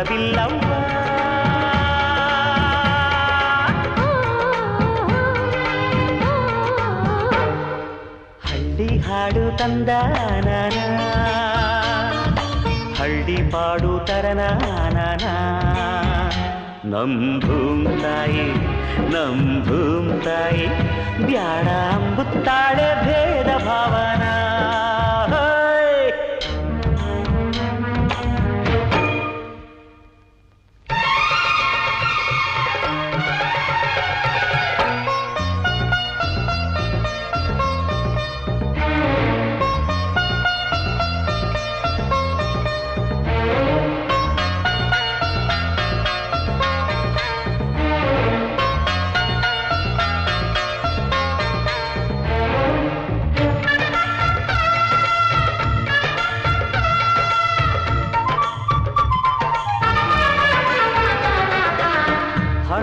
ಬಣ್ಣದ ಬಿಲ್ಲವ್ವ ಹಳ್ಳಿ ಹಾಡು ತಂದಾನ ಹಳ್ಳಿ ಪಾಡು ತರನಾನ ನಮ್ ಭೂಮ್ ತಾಯಿ ನಮ್ ಭೂಮ್ ತಾಯಿ ಬ್ಯಾಡ ಅಂಬುತ್ತಾಳೆ ಭೇದ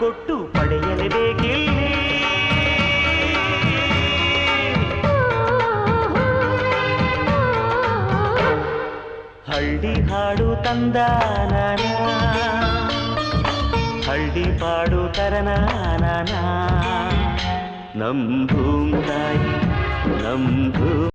ಕೊಟ್ಟು ಪಡೆಯಲೇಬೇಕಿಲ್ಲಿ. ಹಳ್ಳಿ ಹಾಡು ತಂದಾನ ಹಳ್ಳಿ ಪಾಡು ತರನಾನ ನಮ್ ಭೂಮ್ ತಾಯಿ ನಮ್